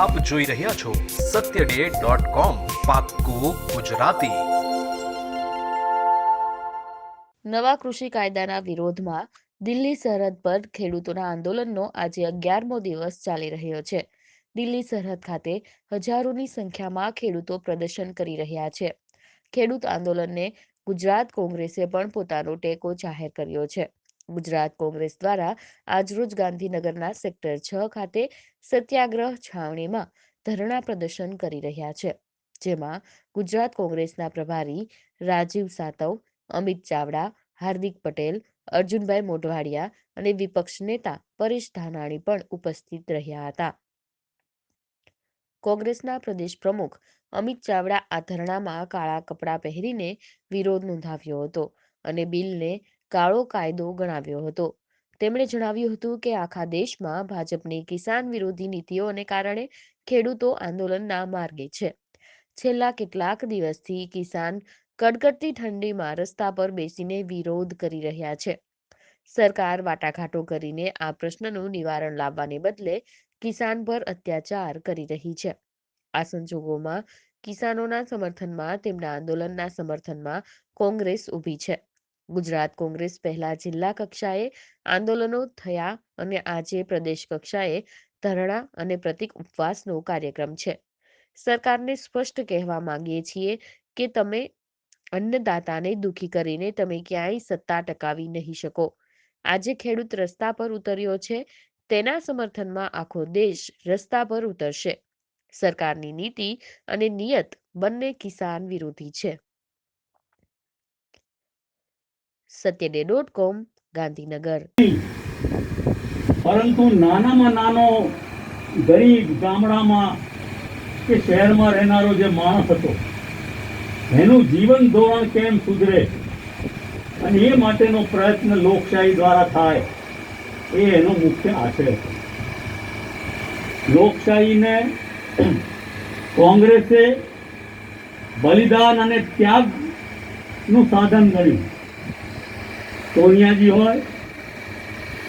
આપ જોઈ રહ્યા છો સત્ય ડે ગુજરાતી. નવા કૃષિ કાયદાના વિરોધમાં દિલ્હી સરહદ પર ખેડૂતોના આંદોલનનો આજે અગિયારમો દિવસ ચાલી રહ્યો છે. દિલ્હી સરહદ ખાતે હજારોની સંખ્યામાં ખેડૂતો પ્રદર્શન કરી રહ્યા છે. ખેડૂત આંદોલનને ગુજરાત કોંગ્રેસે પણ પોતાનો ટેકો જાહેર કર્યો છે. ગુજરાત કોંગ્રેસ દ્વારા આજરોજ ગાંધીનગરના સેક્ટર છ ખાતે સત્યાગ્રહ છાવણીમાં ધરણા પ્રદર્શન કરી રહ્યા છે. જેમાં ગુજરાત કોંગ્રેસના પ્રભારી રાજીવ સાતવ, અમિત ચાવડા, હાર્દિક પટેલ, અર્જુનભાઈ મોઢવાડિયા અને વિપક્ષ નેતા પરેશ ધાનાણી પણ ઉપસ્થિત રહ્યા હતા. કોંગ્રેસના પ્રદેશ પ્રમુખ અમિત ચાવડા આ ધરણામાં કાળા કપડાં પહેરીને વિરોધ નોંધાવ્યો હતો અને બિલને કાળો કાયદો ગણાવ્યો હતો. તેમણે જણાવ્યું હતું કે આખા દેશમાં ભાજપની કિસાન વિરોધી નીતિઓને કારણે ખેડૂતો આંદોલનના માર્ગે છે. છેલ્લા કેટલાક દિવસથી કિસાન કડકડતી ઠંડીમાં રસ્તા પર બેસીને વિરોધ કરી રહ્યા છે. સરકાર વાટાઘાટો કરીને આ પ્રશ્નનું નિવારણ લાવવાને બદલે કિસાન પર અત્યાચાર કરી રહી છે. આ સંજોગોમાં કિસાનોના સમર્થનમાં તેમના આંદોલનના સમર્થનમાં કોંગ્રેસ ઊભી છે. ગુજરાત કોંગ્રેસ પહેલા જિલ્લા કક્ષાએ આંદોલનો થયા અને આજે પ્રદેશ કક્ષાએ ધરણા અને પ્રતિક ઉપવાસનો કાર્યક્રમ છે. સરકારને સ્પષ્ટ કહેવા માંગીએ છીએ કે તમે અન્નદાતાને દુખી કરીને તમે ક્યાંય સત્તા ટકાવી નહીં શકો. આજે ખેડૂત રસ્તા પર ઉતર્યો છે, તેના સમર્થનમાં આખો દેશ રસ્તા પર ઉતરશે. સરકારની નીતિ અને નિયત બંને કિસાન વિરોધી છે. સત્યડે ડોટ કોમ ગાંધીનગર પરંતુ નાનામાં નાનો ગરીબ ગામડામાં કે શહેરમાં રહેનારો જે માણસ હતો, એનું જીવન ધોરણ કેમ સુધરે? અને એ માટેનો પ્રયત્ન લોકશાહી દ્વારા થાય, એ એનો મુખ્ય આશય હતો. લોકશાહીને કોંગ્રેસે બલિદાન અને ત્યાગનું સાધન ગણ્યું. સોનિયાજી હોય,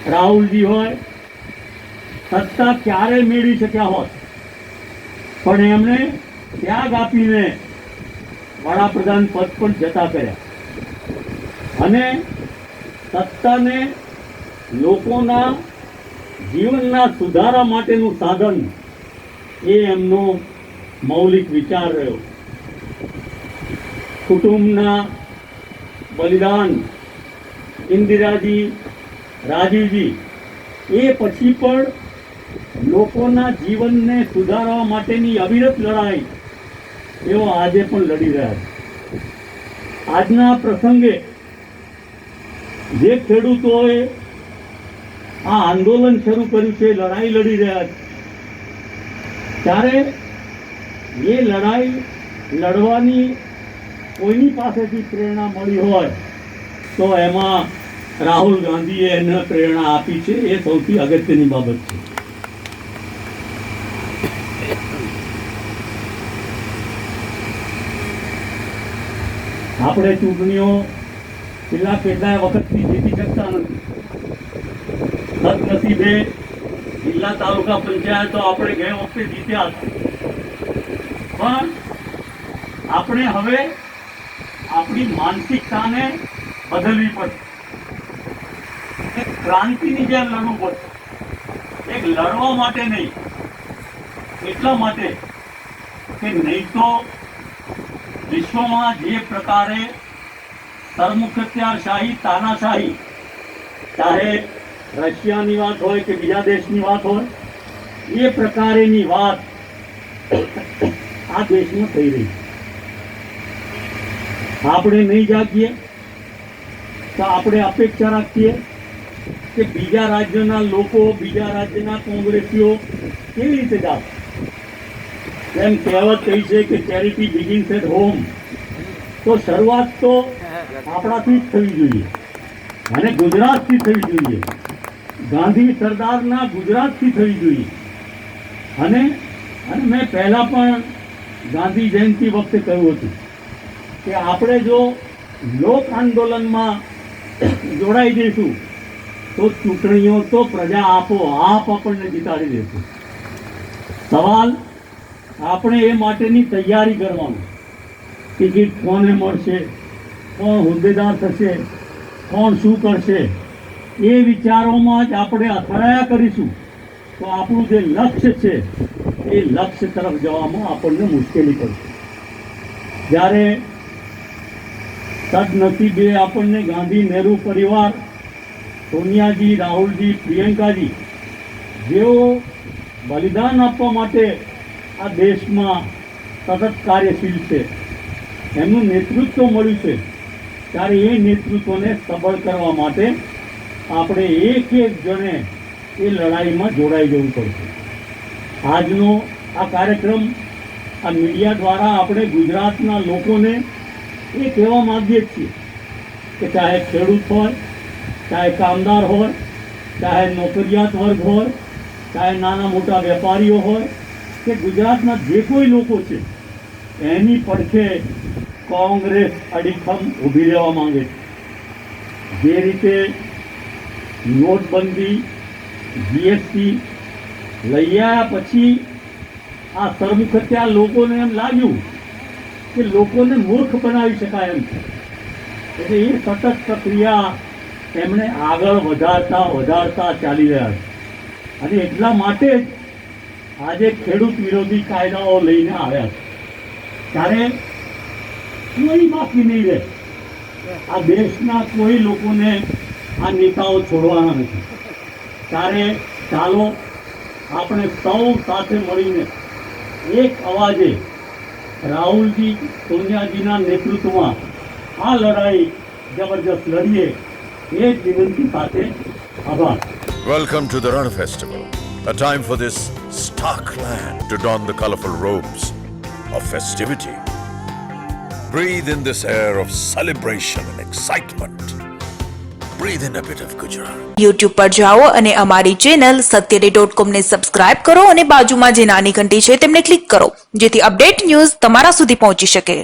રાહુલજી હોય, સત્તા ક્યારે મેળવી શક્યા હોત. પણ એમણે ત્યાગ આપીને વડાપ્રધાન પદ પણ જતા કર્યા. અને સત્તાને લોકોના જીવનના સુધારા માટેનું સાધન એ એમનો મૌલિક વિચાર રહ્યો. કુટુંબના બલિદાન ઇન્દિરાજી, રાજીવજી, એ પછી પણ લોકોના જીવનને સુધારવા માટેની અવિરત લડાઈ એઓ આજે પણ લડી રહ્યા છે. આજના પ્રસંગે જે ખેડૂતોએ આ આંદોલન શરૂ કર્યું છે, લડાઈ લડી રહ્યા છે, ત્યારે એ લડાઈ લડવાની કોઈની પાસેથી પ્રેરણા મળી હોય તો એમાં રાહુલ ગાંધીએ એને પ્રેરણા આપી છે, એ સૌથી અગત્યની બાબત છે. આપણે ચૂંટણીઓ છેલ્લા કેટલાય વખતથી જીતી શકતા નથી. સદનસીબે જિલ્લા તાલુકા પંચાયતો આપણે ગયા વખતે જીત્યા હતા. પણ આપણે હવે આપણી માનસિકતાને બદલવી પડશે. એક ક્રાંતિની જેમ લડવું પડશે. એક લડવા માટે નહીં, એટલા માટે કે નહીં તો વિશ્વમાં જે પ્રકારે સરમુખત્યારશાહી, તાનાશાહી, ચાહે રશિયાની વાત હોય કે બીજા દેશની વાત હોય, એ પ્રકારેની વાત આ દેશમાં થઈ રહી આપણે નહીં જાગીએ, તો આપણે અપેક્ષા રાખીએ કે બીજા રાજ્યના લોકો, બીજા રાજ્યના કોંગ્રેસીઓ કેવી રીતે જાવ એમ કહેવત કહી છે કે ચેરિટી બિગિન્સ એટ હોમ તો શરૂઆત તો આપણાથી જ થવી જોઈએ અને ગુજરાતથી થવી જોઈએ. ગાંધી સરદારના ગુજરાતથી થવી જોઈએ. અને અને મેં પહેલાં પણ ગાંધી જયંતિ વખતે કહ્યું હતું કે આપણે જો લોક આંદોલનમાં જોડાઈ જઈશું તો ચૂંટણીઓ તો પ્રજા આપો, આપ આપણને જીતાડી દેશે. સવાલ, આપણે એ માટેની તૈયારી કરવાનું ટિકિટ કોને મળશે, કોણ હોદ્દેદાર થશે, કોણ શું કરશે, એ વિચારોમાં જ આપણે અથડાયા કરીશું. તો આપણું જે લક્ષ્ય છે, એ લક્ષ્ય તરફ જવામાં આપણને મુશ્કેલી પડશે. જ્યારે સદનસીબે આપણને ગાંધી નહેરુ પરિવાર સોનિયાજી, રાહુલજી, પ્રિયંકાજી, જેઓ બલિદાન આપવા માટે આ દેશમાં સતત કાર્યશીલ છે, એમનું નેતૃત્વ મળ્યું છે, ત્યારે એ નેતૃત્વને સબળ કરવા માટે આપણે એક એક જણે એ લડાઈમાં જોડાઈ જવું પડશે. આજનો આ કાર્યક્રમ આ મીડિયા દ્વારા આપણે ગુજરાતના લોકોને એ કહેવા માગીએ છીએ કે ચાહે ખેડૂત હોય ચાહે કામદાર હોય ચાહે નોકરિયાત વર્ગ હોય ચાહે નાના મોટા વેપારીઓ હોય કે ગુજરાતના જે કોઈ લોકો છે એની પડખે કોંગ્રેસ અડીખમ ઊભી રહેવા માંગે છે જે રીતે નોટબંધી જીએસટી લઈ આવ્યા પછી આ સરમુખત્યા લોકોને એમ લાગ્યું કે લોકોને મૂર્ખ બનાવી શકાય એમ છે એટલે એ સતત પ્રક્રિયા એમણે આગળ વધારતા વધારતા ચાલી રહ્યા છે. અને એટલા માટે જ આજે ખેડૂત વિરોધી કાયદાઓ લઈને આવ્યા છે. ત્યારે કોઈ બાકી નહીં રહે. આ દેશના કોઈ લોકોને આ નેતાઓ છોડવાના નથી. ત્યારે ચાલો આપણે સૌ સાથે મળીને એક અવાજે રાહુલજી, સોનિયાજીના નેતૃત્વમાં આ લડાઈ જબરજસ્ત લડીએ. એ જ વિનંતી સાથે આભાર Welcome to the Ran Festival, a time for this stark land to don the colorful robes of festivity. Breathe in this air of celebration and excitement. Breathe in a bit of Gujarat. YouTube પર જાઓ અને અમારી channel Satyaday dot કોમને subscribe કરો અને બાજુમાં જે નાની ઘંટી છે તેમને ક્લિક કરો જેથી અપડેટ ન્યૂઝ તમારા સુધી પહોંચી શકે